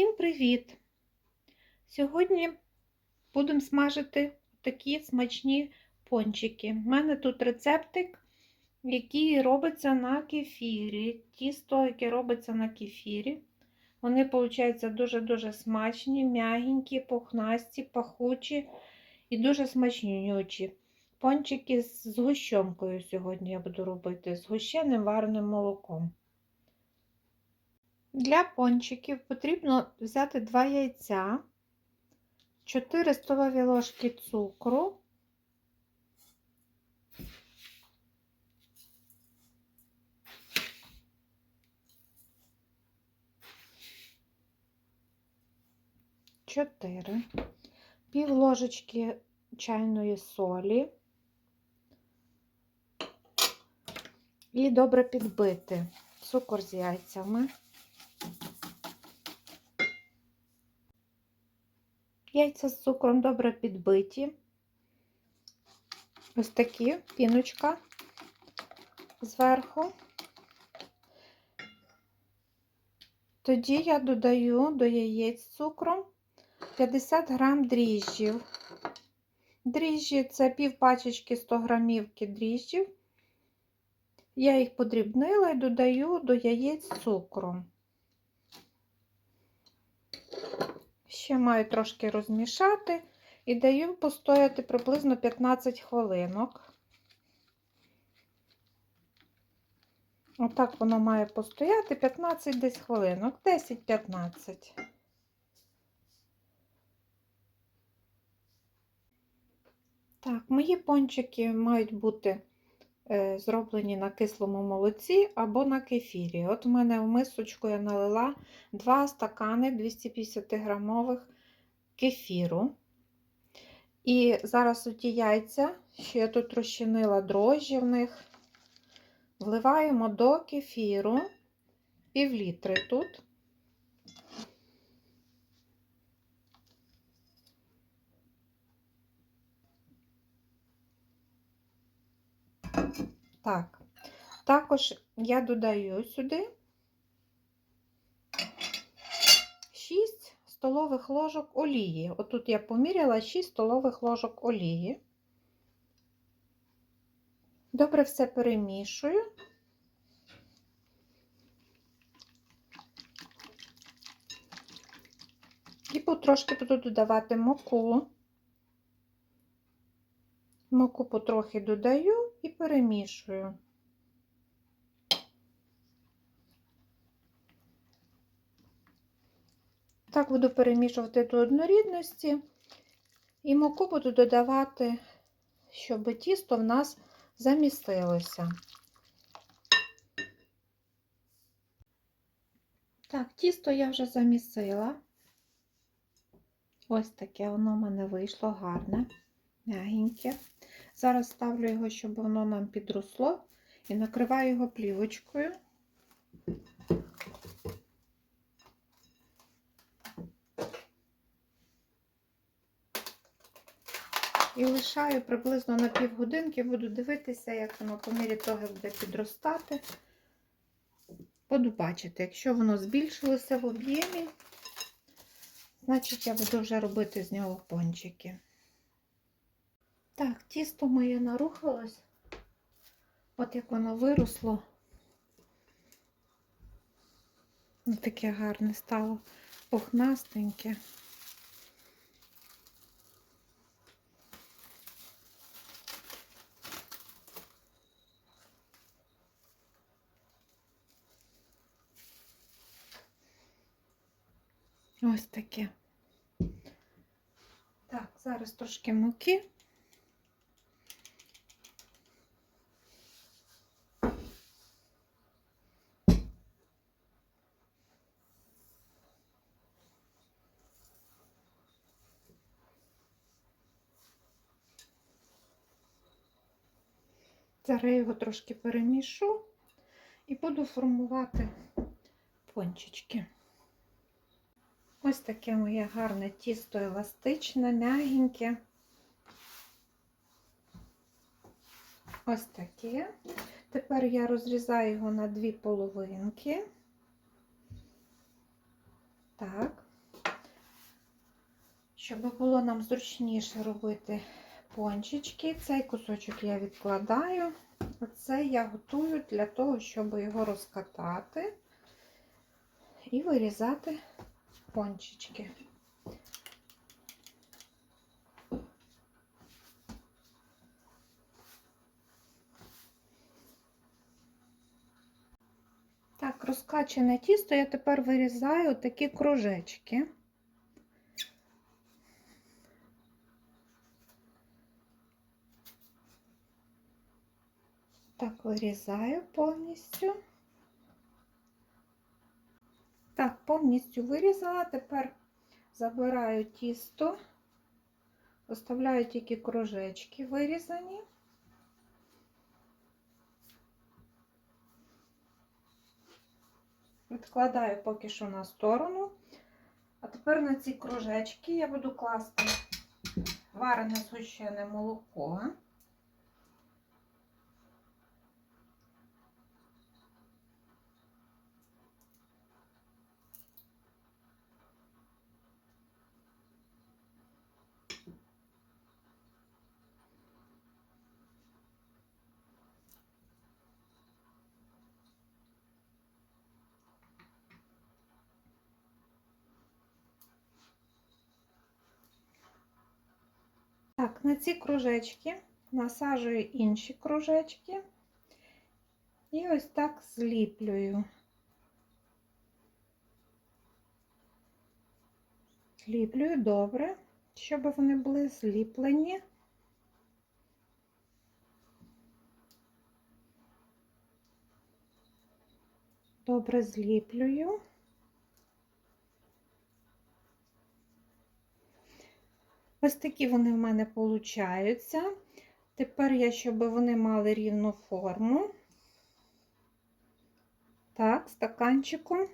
Всім привіт! Сьогодні будемо смажити такі смачні пончики. У мене тут рецептик, який робиться на кефірі. Тісто, яке робиться на кефірі. Вони, виходять, дуже-дуже смачні, м'ягенькі, пухнасті, пахучі і дуже смачнючі. Пончики з згущенкою сьогодні я буду робити, з гущеним вареним молоком. Для пончиків потрібно взяти 2 яйця, 4 столові ложки цукру, чотири, пів ложечки чайної солі і добре підбити цукор з яйцями. Яйця з цукром добре підбиті. Ось такі піночка зверху. Тоді я додаю до яєць з цукром 50 грам дріжджів. Дріжджі це пів пачечки 100 грамівки дріжджів. Я їх подрібнила і додаю до яєць з цукром. Ще маю трошки розмішати і даю постояти приблизно 15 хвилинок. Отак воно має постояти 15 десь хвилинок, 10-15. Так, мої пончики мають бути зроблені на кислому молоці або на кефірі. От у мене в мисочку я налила 2 стакани 250 грамових кефіру. І зараз оті яйця, що я тут розчинила дрожжі в них, вливаємо до кефіру пів літри тут. Так, також я додаю сюди 6 столових ложок олії. Отут я поміряла 6 столових ложок олії. Добре все перемішую. І потрошки буду додавати муку. Муку потрохи додаю і перемішую. Так буду перемішувати до однорідності і муку буду додавати, щоб тісто в нас замістилося. Так, тісто я вже замісила. Ось таке воно в мене вийшло гарне, м'ягеньке. Зараз ставлю його, щоб воно нам підросло, і накриваю його плівочкою. І лишаю приблизно на півгодинки, буду дивитися, як воно по мірі того буде підростати. Буду бачити, якщо воно збільшилося в об'ємі, значить я буду вже робити з нього пончики. Так, тісто моє нарухалось. От як воно виросло. Ось таке гарне стало пухнастеньке. Ось таке. Так, зараз трошки муки. Зараз я його трошки перемішу і буду формувати пончички. Ось таке моє гарне тісто еластичне, м'ягеньке. Ось таке. Тепер я розрізаю його на дві половинки. Так. щоб було нам зручніше робити пончички. Цей кусочок я відкладаю. Оце я готую для того, щоб його розкатати і вирізати пончички. Так, розкачане тісто я тепер вирізаю такі кружечки. Так, вирізаю повністю. Так, повністю вирізала. Тепер забираю тісто, оставляю тільки кружечки вирізані. Відкладаю поки що на сторону. А тепер на ці кружечки я буду класти варене згущене молоко. Так, на ці кружечки насаджую інші кружечки і ось так зліплюю. Зліплюю добре, щоб вони були зліплені. Добре зліплюю. Ось такі вони в мене получаються. Тепер я, щоб вони мали рівну форму. Так, стаканчиком.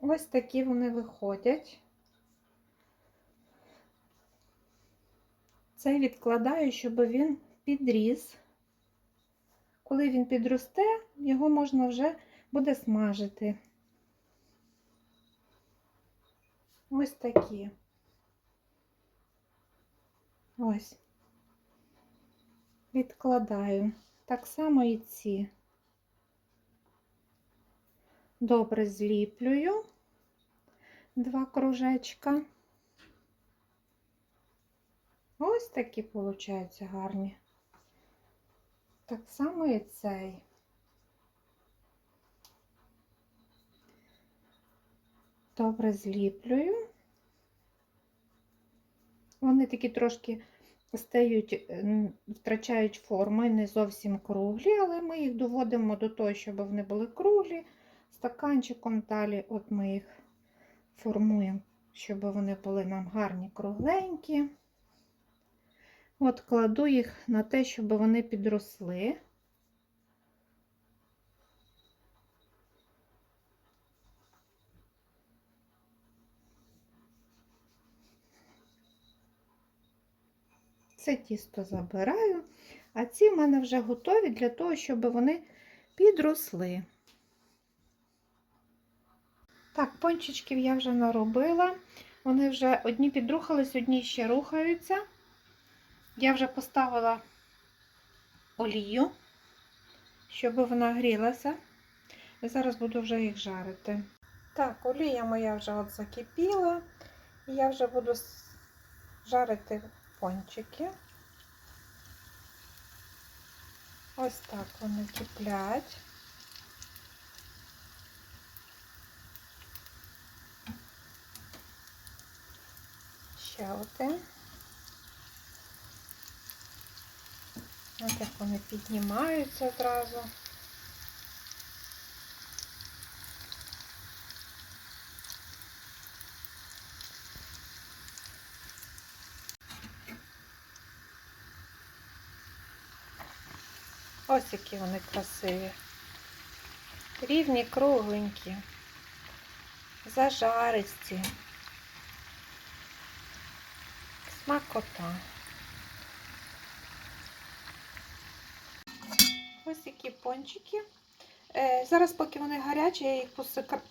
Ось такі вони виходять. Цей відкладаю, щоб він підріс. Коли він підросте, його можна вже буде смажити. Ось такі. Ось. Відкладаю. Так само і ці. Добре зліплюю два кружечка. Ось такі получаються гарні. Так само і цей. Добре зліплюю. Вони такі трошки стають, втрачають форму не зовсім круглі, але ми їх доводимо до того, щоб вони були круглі. Стаканчиком далі от ми їх формуємо, щоб вони були нам гарні кругленькі. От кладу їх на те, щоб вони підросли. Це тісто забираю, а ці в мене вже готові для того, щоб вони підросли. Так, пончичків я вже наробила. Вони вже одні підрухались, одні ще рухаються. Я вже поставила олію, щоб вона грілася. І зараз буду вже їх жарити. Так, олія моя вже от закипіла. І я вже буду жарити пончики. Ось так вони киплять. Ще один. Ось як вони піднімаються одразу. Ось які вони красиві. Рівні, кругленькі, зажаристі. Смакота. Ось які пончики. Е, зараз, поки вони гарячі, я їх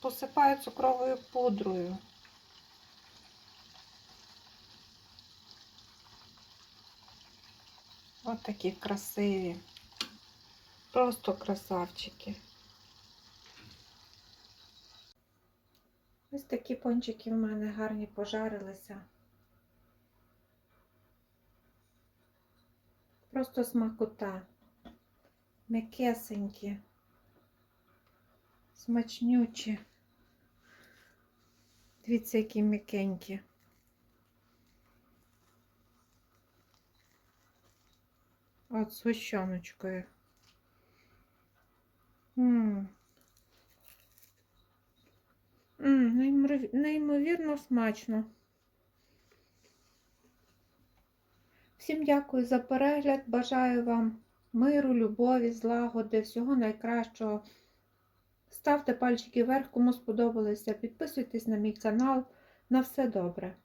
посипаю цукровою пудрою. Ось такі красиві. Просто красавчики. Ось такі пончики в мене гарні пожарилися. Просто смакота. М'якесенькі, смачнючі. Дивіться, які м'якенькі. От з гущоночкою. М. Неймовірно смачно. Всім дякую за перегляд. Бажаю вам миру, любові, злагоди, всього найкращого. Ставте пальчики вверх, кому сподобалося. Підписуйтесь на мій канал. На все добре.